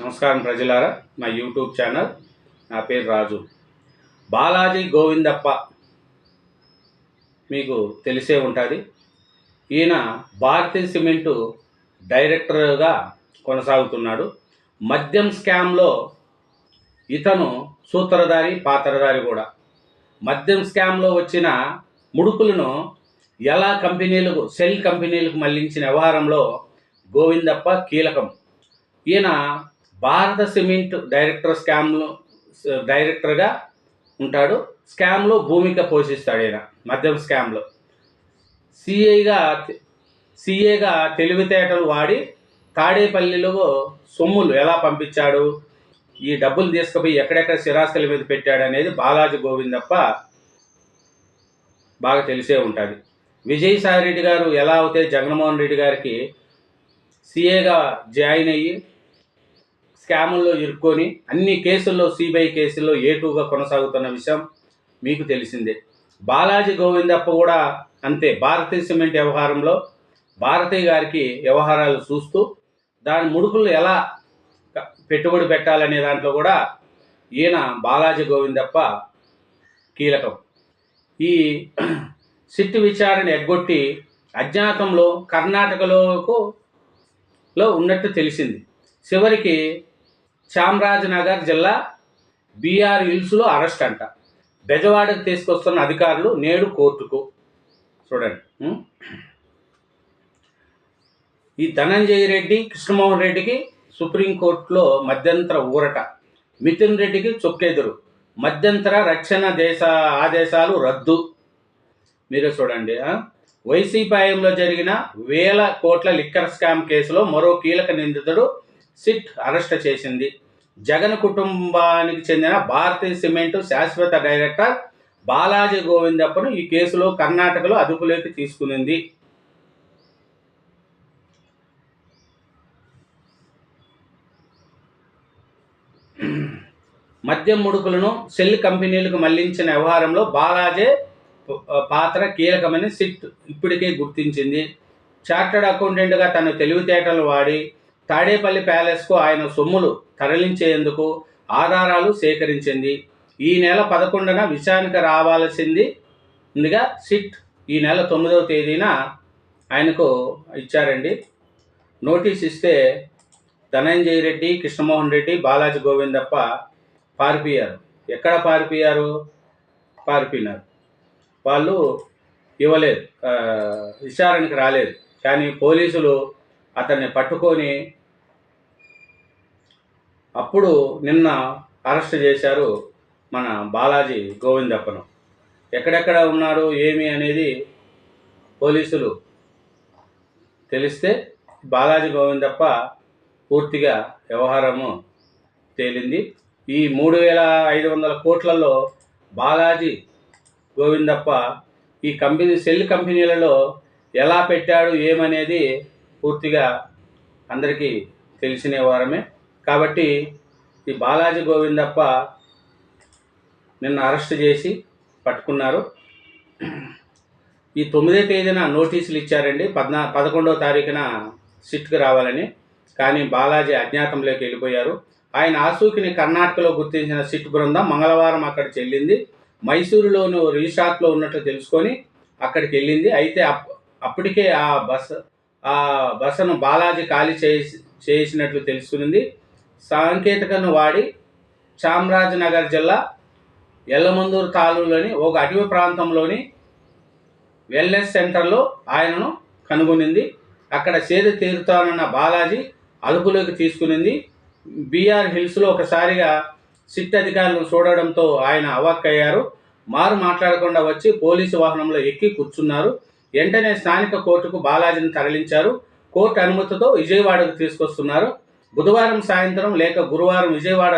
నమస్కారం ప్రజలారా నా యూట్యూబ్ ఛానల్ నా పేరు రాజు. బాలాజీ గోవిందప్ప మీకు తెలిసే ఉంటుంది. ఈయన భారతీయ సిమెంటు డైరెక్టర్గా కొనసాగుతున్నాడు. మద్యం స్కామ్లో ఇతను సూత్రధారి పాత్రధారి కూడా. మద్యం స్కామ్లో వచ్చిన ముడుపులను ఎలా కంపెనీలకు సెల్ కంపెనీలకు మళ్ళించిన వ్యవహారంలో గోవిందప్ప కీలకం. ఈయన భారత సిమెంట్ డైరెక్టర్ స్కామ్లో డైరెక్టర్గా ఉంటాడు. స్కామ్లో భూమిక పోషిస్తాడు ఈయన మద్యం స్కామ్లో. సిఐగా సిఏగా తెలివితేటలు వాడి తాడేపల్లిలో సొమ్ములు ఎలా పంపించాడు ఈ డబ్బులు తీసుకుపోయి ఎక్కడెక్కడ స్థిరాస్తుల మీద పెట్టాడు అనేది బాలాజీ గోవిందప్ప బాగా తెలిసే ఉంటుంది. విజయసాయి రెడ్డి గారు ఎలా అయితే జగన్మోహన్ రెడ్డి గారికి సిఏగా జాయిన్ అయ్యి స్కాముల్లో ఇరుక్కొని అన్ని కేసుల్లో సిబిఐ కేసుల్లో ఏ కొనసాగుతున్న విషయం మీకు తెలిసిందే. బాలాజీ గోవిందప్ప కూడా అంతే భారతీయ సిమెంట్ వ్యవహారంలో భారతీయ గారికి వ్యవహారాలు చూస్తూ దాని ముడుపులు ఎలా పెట్టుబడి పెట్టాలనే దాంట్లో కూడా ఈయన బాలాజీ గోవిందప్ప కీలకం. ఈ సిట్ విచారణ ఎగ్గొట్టి అజ్ఞాతంలో కర్ణాటకలోకు లో ఉన్నట్టు తెలిసింది. చివరికి చామరాజనగర్ జిల్లా బీఆర్ హిల్స్లో అరెస్ట్ అంట. బెజవాడకు తీసుకొస్తున్న అధికారులు నేడు కోర్టుకు. చూడండి. ఈ ధనంజయ రెడ్డి కృష్ణమోహన్ రెడ్డికి సుప్రీంకోర్టులో మధ్యంతర ఊరట. మిథున్ రెడ్డికి చొక్కెదురు. మధ్యంతర రక్షణ దేశ ఆదేశాలు రద్దు. మీరే చూడండి వైసీపీ హయాంలో జరిగిన వేల కోట్ల లిక్కర్ స్కామ్ కేసులో మరో కీలక నిందితుడు సిట్ అరెస్ట్ చేసింది. జగన్ కుటుంబానికి చెందిన భారతీయ సిమెంట్ శాశ్వత డైరెక్టర్ బాలాజీ గోవిందప్పను ఈ కేసులో కర్ణాటకలో అదుపులోకి తీసుకునింది. మద్యం ముడుపులను సెల్ కంపెనీలకు మళ్ళించిన వ్యవహారంలో బాలాజీ పాత్ర కీలకమని సిట్ ఇప్పటికే గుర్తించింది. చార్టర్డ్ అకౌంటెంట్గా తన తెలివితేటలు వాడి తాడేపల్లి ప్యాలెస్కు ఆయన సొమ్ములు తరలించేందుకు ఆధారాలు సేకరించింది. ఈ నెల పదకొండున విచారణకు రావాల్సింది సిట్. ఈ నెల తొమ్మిదవ తేదీన ఆయనకు ఇచ్చారండి. నోటీస్ ఇస్తే ధనంజయ రెడ్డి కృష్ణమోహన్ రెడ్డి బాలాజీ గోవిందప్ప పారిపోయారు. ఎక్కడ పారిపోయారు? పారిపోయినారు. వాళ్ళు ఇవ్వలేదు. విచారణకు రాలేదు. కానీ పోలీసులు అతన్ని పట్టుకొని అప్పుడు నిన్న అరెస్ట్ చేశారు మన బాలాజీ గోవిందప్పను. ఎక్కడెక్కడ ఉన్నాడు ఏమి అనేది పోలీసులు తెలిస్తే బాలాజీ గోవిందప్ప పూర్తిగా వ్యవహారము తేలింది. ఈ మూడు వేల ఐదు వందల కోట్లలో బాలాజీ గోవిందప్ప ఈ కంపెనీ సెల్ కంపెనీలలో ఎలా పెట్టాడు ఏమనేది పూర్తిగా అందరికీ తెలిసిన వారమే. కాబట్టి ఈ బాలాజీ గోవిందప్ప నిన్న అరెస్ట్ చేసి పట్టుకున్నారు. ఈ తొమ్మిదో తేదీన నోటీసులు ఇచ్చారండి. పద్నా పదకొండవ తారీఖున సిట్కి రావాలని. కానీ బాలాజీ అజ్ఞాతంలోకి వెళ్ళిపోయారు. ఆయన ఆసూకిని కర్ణాటకలో గుర్తించిన సిట్ బృందం మంగళవారం అక్కడ చెల్లింది మైసూరులోని ఓ ఉన్నట్లు తెలుసుకొని అక్కడికి వెళ్ళింది. అయితే అప్- అప్పటికే ఆ బస్ ఆ బస్సును బాలాజీ ఖాళీ చేసి చేసినట్లు తెలుసుకుంది. సాంకేతికను వాడి చామరాజనగర్ జిల్లా ఎల్లమందూరు తాలూలోని ఒక అటవీ ప్రాంతంలోని వెల్నెస్ సెంటర్లో ఆయనను కనుగొనింది. అక్కడ సేద తీరుతానన్న బాలాజీ అదుపులోకి తీసుకునింది. బీఆర్ హిల్స్లో ఒకసారిగా సిట్ అధికారులను చూడడంతో ఆయన అవాక్కయ్యారు. మారు మాట్లాడకుండా వచ్చి పోలీసు వాహనంలో ఎక్కి కూర్చున్నారు. వెంటనే స్థానిక కోర్టుకు బాలాజీని తరలించారు. కోర్టు అనుమతితో విజయవాడకు తీసుకొస్తున్నారు. బుధవారం సాయంత్రం లేక గురువారం విజయవాడ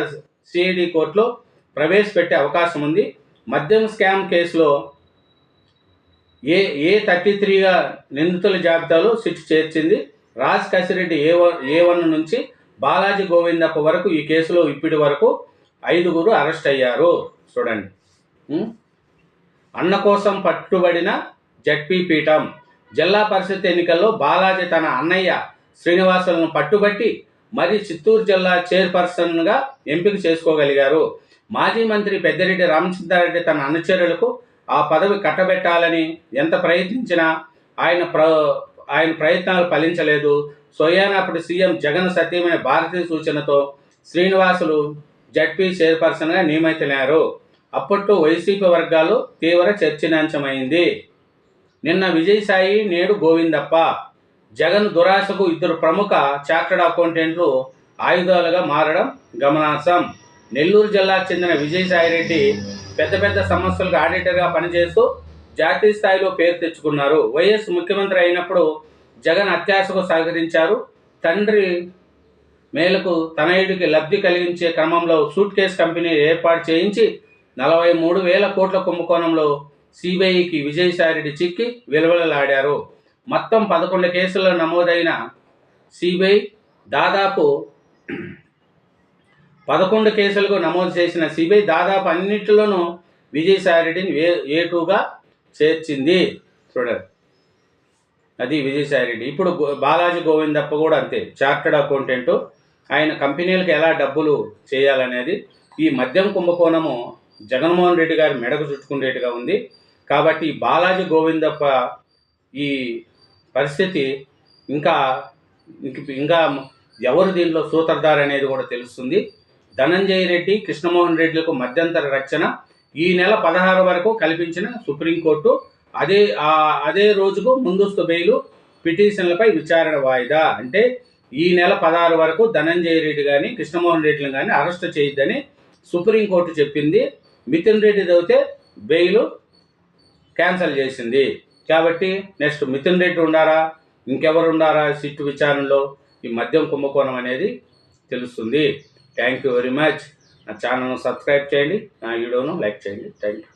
సిఐడి కోర్టులో ప్రవేశపెట్టే అవకాశం ఉంది మద్యం స్కామ్ కేసులో ఏ ఏ థర్టీ త్రీగా నిందితుల జాబితాలో సిట్ చేర్చింది. Raj Kasireddy A one A one నుంచి బాలాజీ గోవిందప్ప వరకు ఈ కేసులో ఇప్పటి వరకు ఐదుగురు అరెస్ట్ అయ్యారు. చూడండి. అన్న కోసం పట్టుబడిన జడ్పీ పీఠం. జిల్లా పరిషత్ ఎన్నికల్లో బాలాజీ తన అన్నయ్య శ్రీనివాసులను పట్టుబట్టి మరి చిత్తూరు జిల్లా చైర్పర్సన్గా ఎంపిక చేసుకోగలిగారు. మాజీ మంత్రి పెద్దిరెడ్డి రామచంద్రారెడ్డి తన అనుచరులకు ఆ పదవి కట్టబెట్టాలని ఎంత ప్రయత్నించినా ఆయన ప్ర ఆయన ప్రయత్నాలు ఫలించలేదు. సోయానా అప్పుడు సీఎం జగన్ సత్యమైన భారతీయ సూచనతో శ్రీనివాసులు జడ్పీ చైర్పర్సన్గా నియమితులయ్యారు. అప్పట్లో వైసీపీ వర్గాలు తీవ్ర చర్చనాంశమైంది నిన్న విజయసాయి నేడు గోవిందప్ప. జగన్ దురాశకు ఇద్దరు ప్రముఖ చార్టర్డ్ అకౌంటెంట్లు ఆయుధాలుగా మారడం గమనార్హం. నెల్లూరు జిల్లాకు చెందిన విజయసాయిరెడ్డి పెద్ద పెద్ద సమస్యలకు ఆడిటర్గా పనిచేస్తూ జాతీయ స్థాయిలో పేరు తెచ్చుకున్నారు. వైఎస్ ముఖ్యమంత్రి అయినప్పుడు జగన్ అత్యాశకు సహకరించారు. తండ్రి మేలకు తనయుడికి లబ్ధి కలిగించే క్రమంలో సూట్ కేస్ కంపెనీ ఏర్పాటు చేయించి నలభై మూడు వేల కోట్ల కుంభకోణంలో సిబిఐకి విజయసాయిరెడ్డి చిక్కి విలువలలాడారు మొత్తం పదకొండు కేసుల్లో నమోదైన సిబిఐ దాదాపు పదకొండు కేసులకు నమోదు చేసిన సిబిఐ దాదాపు అన్నింటిలోనూ విజయసాయిరెడ్డిని ఏ ఏటుగా చేర్చింది. చూడండి. అది విజయసాయిరెడ్డి ఇప్పుడు బాలాజీ గోవిందప్ప కూడా అంతే. Chartered accountant. ఆయన కంపెనీలకు ఎలా డబ్బులు చేయాలనేది ఈ మద్యం కుంభకోణము జగన్మోహన్ రెడ్డి గారి మెడకు చుట్టుకునేట్టుగా ఉంది. కాబట్టి బాలాజీ గోవిందప్ప ఈ పరిస్థితి ఇంకా ఇంకా ఎవరు దీనిలో సూత్రధారు అనేది కూడా తెలుస్తుంది. ధనంజయ రెడ్డి కృష్ణమోహన్ రెడ్డిలకు మధ్యంతర రక్షణ ఈ నెల పదహారు వరకు కల్పించిన సుప్రీంకోర్టు. అదే అదే రోజుకు ముందస్తు బెయిలు పిటిషన్లపై విచారణ వాయిదా. అంటే ఈ నెల పదహారు వరకు ధనంజయ రెడ్డి కానీ కృష్ణమోహన్ రెడ్డిని కానీ అరెస్ట్ చేయొద్దని సుప్రీంకోర్టు చెప్పింది. మిథున్ రెడ్డి చదివితే బెయిల్ క్యాన్సిల్ చేసింది. కాబట్టి నెక్స్ట్ మిథున్ రెడ్డి ఉండారా ఇంకెవరు ఉండారా సిట్టు విచారణలో? ఈ మద్యం కుంభకోణం అనేది తెలుస్తుంది. థ్యాంక్ యూ వెరీ మచ్ నా ఛానల్ను సబ్స్క్రైబ్ చేయండి. నా వీడియోను లైక్ చేయండి. Thank you